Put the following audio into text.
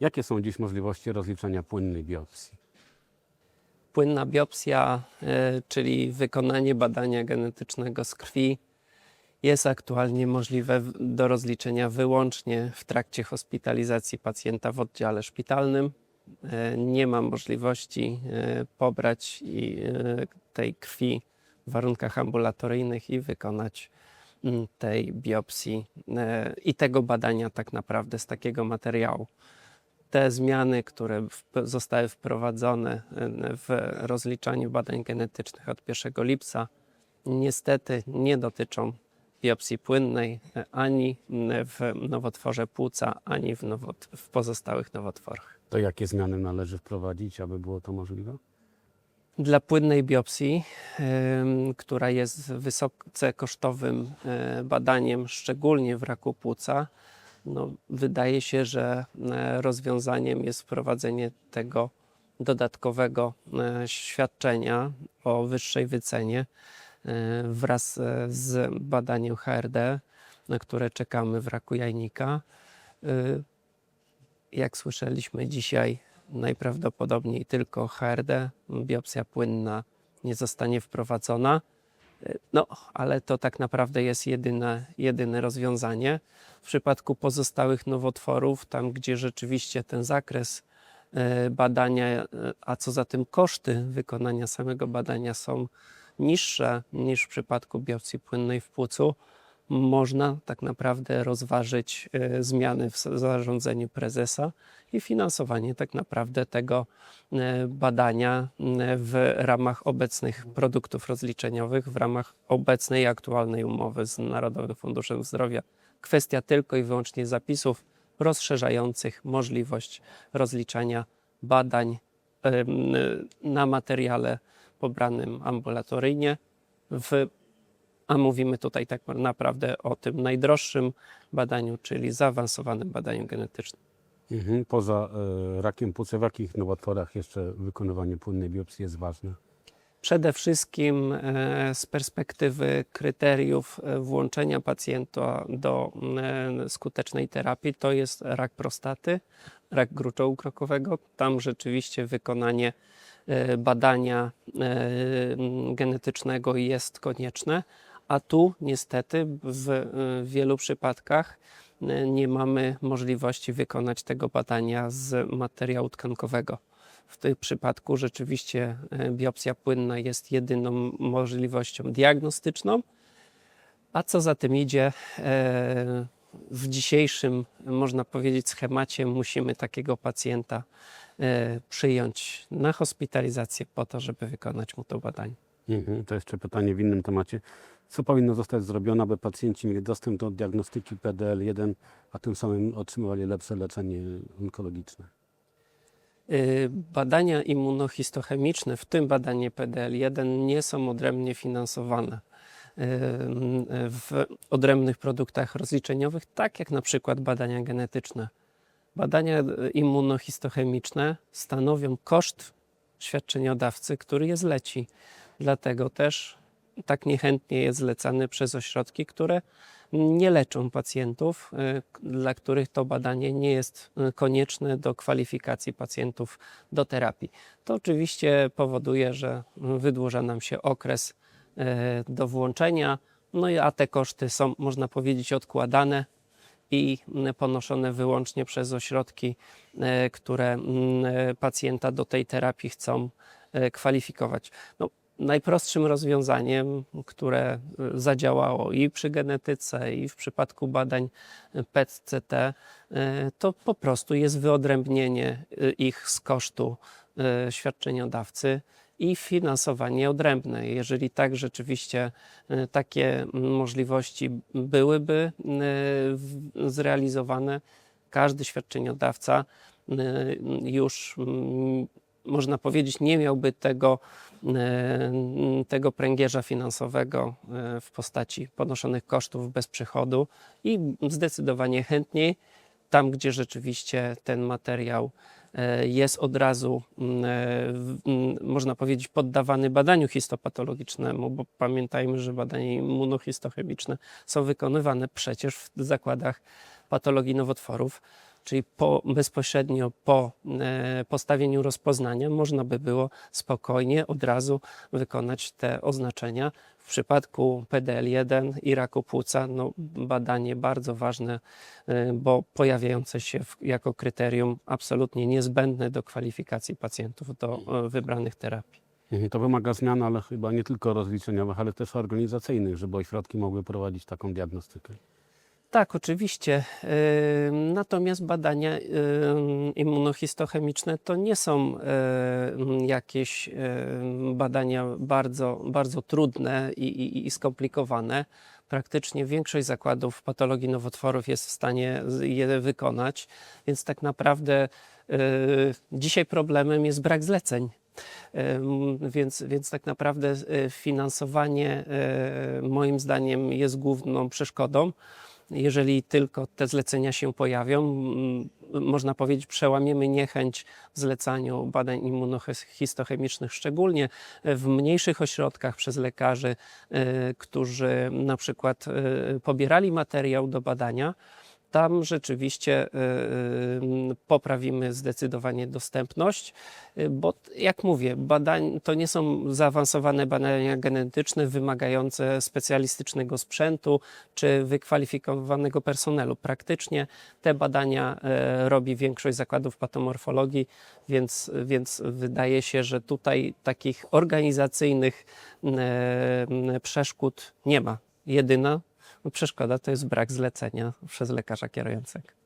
Jakie są dziś możliwości rozliczenia płynnej biopsji? Płynna biopsja, e, czyli wykonanie badania genetycznego z krwi, jest aktualnie możliwe do rozliczenia wyłącznie w trakcie hospitalizacji pacjenta w oddziale szpitalnym. E, Nie ma możliwości e, pobrać tej krwi w warunkach ambulatoryjnych i wykonać mm, tej biopsji i tego badania tak naprawdę z takiego materiału te zmiany, które zostały wprowadzone e, w rozliczaniu badań genetycznych od 1 lipca, niestety nie dotyczą biopsji płynnej e, ani w nowotworze płuca, ani w, nowot- w pozostałych nowotworach. To jakie zmiany należy wprowadzić, aby było to możliwe? Dla płynnej biopsji, em, która jest wysoce kosztowym e, badaniem, szczególnie w raku płuca, no, wydaje się, że e, rozwiązaniem jest wprowadzenie tego dodatkowego e, świadczenia o wyższej wycenie e, wraz z badaniem HRD, na które czekamy w raku jajnika. Jak słyszeliśmy dzisiaj, najprawdopodobniej tylko HRD, biopsja płynna nie zostanie wprowadzona. No, ale to tak naprawdę jest jedyne, jedyne rozwiązanie. W przypadku pozostałych nowotworów, tam gdzie rzeczywiście ten zakres e, badania, e, a co za tym koszty wykonania samego badania są niższe niż w przypadku biopsji płynnej w płucu, można tak naprawdę rozważyć e, zmiany w zarządzeniu prezesa i finansowanie tak naprawdę tego e, badania e, w ramach obecnych produktów rozliczeniowych, w ramach obecnej aktualnej umowy z Narodowym Funduszem Zdrowia. Kwestia tylko i wyłącznie zapisów rozszerzających możliwość rozliczania badań na materiale pobranym ambulatoryjnie w a mówimy tutaj tak naprawdę o tym najdroższym badaniu, czyli zaawansowanym badaniu genetycznym. Mhm. Poza e, rakiem płuca, w jakich nowotworach jeszcze wykonywanie płynnej biopsji jest ważne? Przede wszystkim e, z perspektywy kryteriów e, włączenia pacjenta do e, skutecznej terapii to jest rak prostaty, rak gruczołu krokowego. Tam rzeczywiście wykonanie e, badania e, genetycznego jest konieczne, a tu niestety w e, wielu przypadkach e, nie mamy możliwości wykonać tego badania z materiału tkankowego. W tym przypadku rzeczywiście e, biopsja płynna jest jedyną możliwością diagnostyczną, a co za tym idzie, w dzisiejszym, można powiedzieć, schemacie musimy takiego pacjenta przyjąć na hospitalizację po to, żeby wykonać mu to badanie. Mhm. To jeszcze pytanie w innym temacie. Co powinno zostać zrobione, aby pacjenci mieli dostęp do diagnostyki PDL-1, a tym samym otrzymywali lepsze leczenie onkologiczne? Y, Badania immunohistochemiczne, w tym badanie PDL-1, nie są odrębnie finansowane y, w odrębnych produktach rozliczeniowych, tak jak na przykład badania genetyczne. Badania y, immunohistochemiczne stanowią koszt świadczeniodawcy, który je zleci. Dlatego też tak niechętnie jest zlecany przez ośrodki, które nie leczą pacjentów, y, dla których to badanie nie jest y, konieczne do kwalifikacji pacjentów do terapii. To oczywiście powoduje, że wydłuża nam się okres y, do włączenia, no a te koszty są, można powiedzieć, odkładane i ponoszone wyłącznie przez ośrodki, które pacjenta do tej terapii chcą kwalifikować. No, najprostszym rozwiązaniem, które e, zadziałało i przy genetyce, i w przypadku badań e, PET-CT, e, to po prostu jest wyodrębnienie ich z kosztu świadczeniodawcy i finansowanie odrębne. Jeżeli tak rzeczywiście takie możliwości byłyby zrealizowane, każdy świadczeniodawca już można powiedzieć nie miałby tego, tego pręgierza finansowego e, w postaci ponoszonych kosztów bez przychodu i zdecydowanie chętniej tam, gdzie rzeczywiście ten materiał e, jest od razu, e, można powiedzieć, poddawany badaniu histopatologicznemu, bo pamiętajmy, że badania immunohistochemiczne są wykonywane przecież w zakładach patologii nowotworów. Czyli po, bezpośrednio po e, postawieniu rozpoznania można by było spokojnie od razu wykonać te oznaczenia. W przypadku PDL-1 i raku płuca no, badanie bardzo ważne, e, bo pojawiające się jako kryterium absolutnie niezbędne do kwalifikacji pacjentów do e, wybranych terapii. To wymaga zmian, ale chyba nie tylko rozliczeniowych, ale też organizacyjnych, żeby ośrodki mogły prowadzić taką diagnostykę. Tak, oczywiście. Natomiast badania immunohistochemiczne to nie są jakieś badania bardzo, bardzo trudne i, i, i skomplikowane. Praktycznie większość zakładów patologii nowotworów jest w stanie je wykonać, więc tak naprawdę y, dzisiaj problemem jest brak zleceń. Więc, więc tak naprawdę y, finansowanie y, moim zdaniem jest główną przeszkodą. Jeżeli tylko te zlecenia się pojawią, można powiedzieć, przełamiemy niechęć w zlecaniu badań immunohistochemicznych, szczególnie w mniejszych ośrodkach przez lekarzy, y, którzy na przykład y, pobierali materiał do badania. Tam rzeczywiście y, y, poprawimy zdecydowanie dostępność, y, bo jak mówię, badań, to nie są zaawansowane badania genetyczne wymagające specjalistycznego sprzętu czy wykwalifikowanego personelu. Praktycznie te badania robi większość zakładów patomorfologii, więc, więc wydaje się, że tutaj takich organizacyjnych przeszkód nie ma. Jedyna przeszkoda to jest brak zlecenia przez lekarza kierującego.